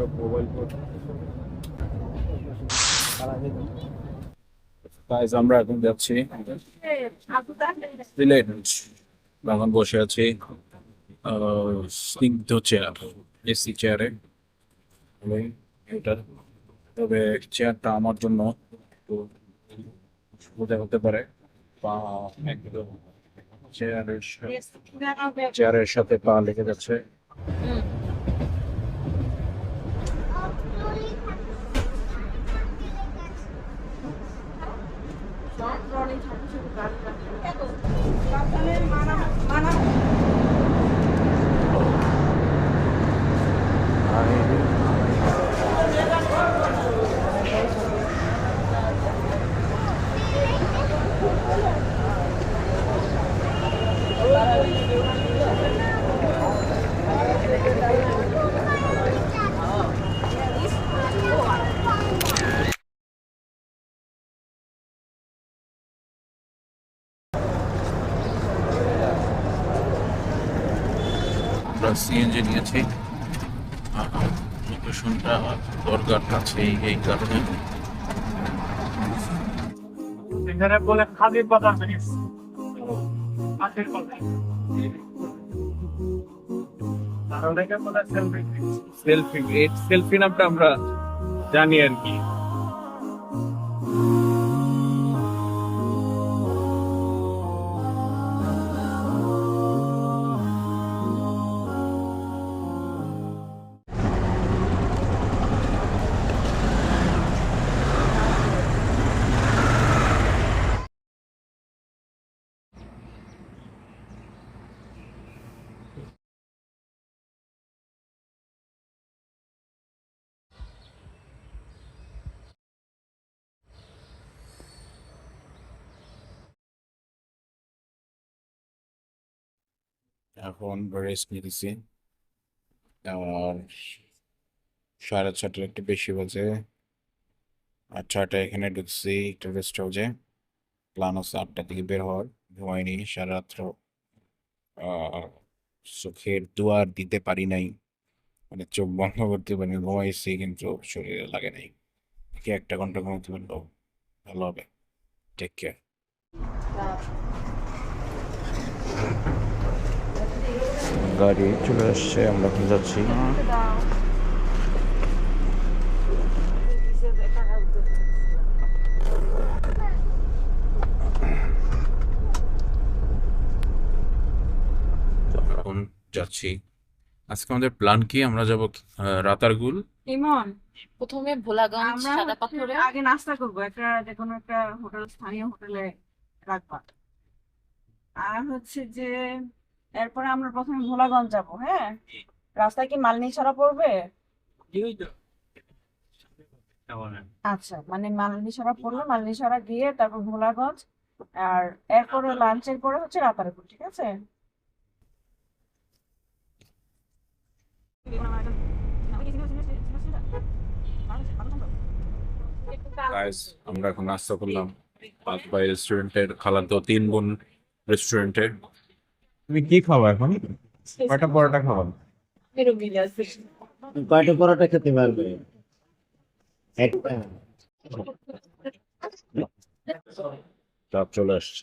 আমার চেষ্টা দাও গাইজ আমরা এখন যাচ্ছি। সিলেট এখন বসে আছি। স্নিগ্ধ চেয়ার এসি চেয়ারে এটা তবে চেয়ারটা আমার জন্য একটু সুবিধা হতে পারে। পা একদম চেয়ারের চেয়ারের সাথে পা লেগে যাচ্ছে। আমরা সিএনজি নিয়েছি লোকেশনটা দরকার কাছে এই কারণে। এখানে বলে খাদির বাজার সেলফি সেলফি নামটা আমরা জানি আর কি। এখন রেস্ট নিতেছি আর সাড়ে ছটার একটু বেশি বলছে আর ছটায় এখানে ঢুকছি একটা রেস্ট হাউসে প্ল্যান হচ্ছে আটটার দিকে বের হওয়ার। ঘুমাইনি, সারা রাত্র চোখের দুয়ার দিতে পারি নাই। মানে চোখ বন্ধ করতে পারি ঘুমাইছি কিন্তু শরীরে লাগে নাই। কি একটা ঘণ্টা ঘুমাতে পারল ভালো হবে। টেক কেয়ার গাড়ি চলে আসছে আমরা এখন যাচ্ছি। যাচ্ছি। আজকে আমাদের প্ল্যান কি? আমরা যাব রাতারগুল। ইমন প্রথমে ভোলাগঞ্জ আমরা সাদা পাথরে। আগে নাস্তা করব একটা যে কোনো একটা হোটেল স্থানীয় হোটেলে রাখবা। আর হচ্ছে যে এরপরে আমরা প্রথমে ভোলাগঞ্জ যাব হ্যাঁ? রাস্তায় কি মালনী ছাড়া পড়বে? আচ্ছা মানে মালনী ছাড়া পড়লে মালনী ছাড়া গিয়ে তারপর ভোলাগঞ্জ আর এরপরে লাঞ্চের পরে হচ্ছে রাতারপুর ঠিক আছে? গাইস আমরা এখন নাস্তা করলাম। রেস্টুরেন্টের খালাতো তিন বোন রেস্টুরেন্টে তুমি কি খাব এখন? কয়টা পরোটা খাব? কয়টা পরোটা খেতে পারবে? চলে আসছে।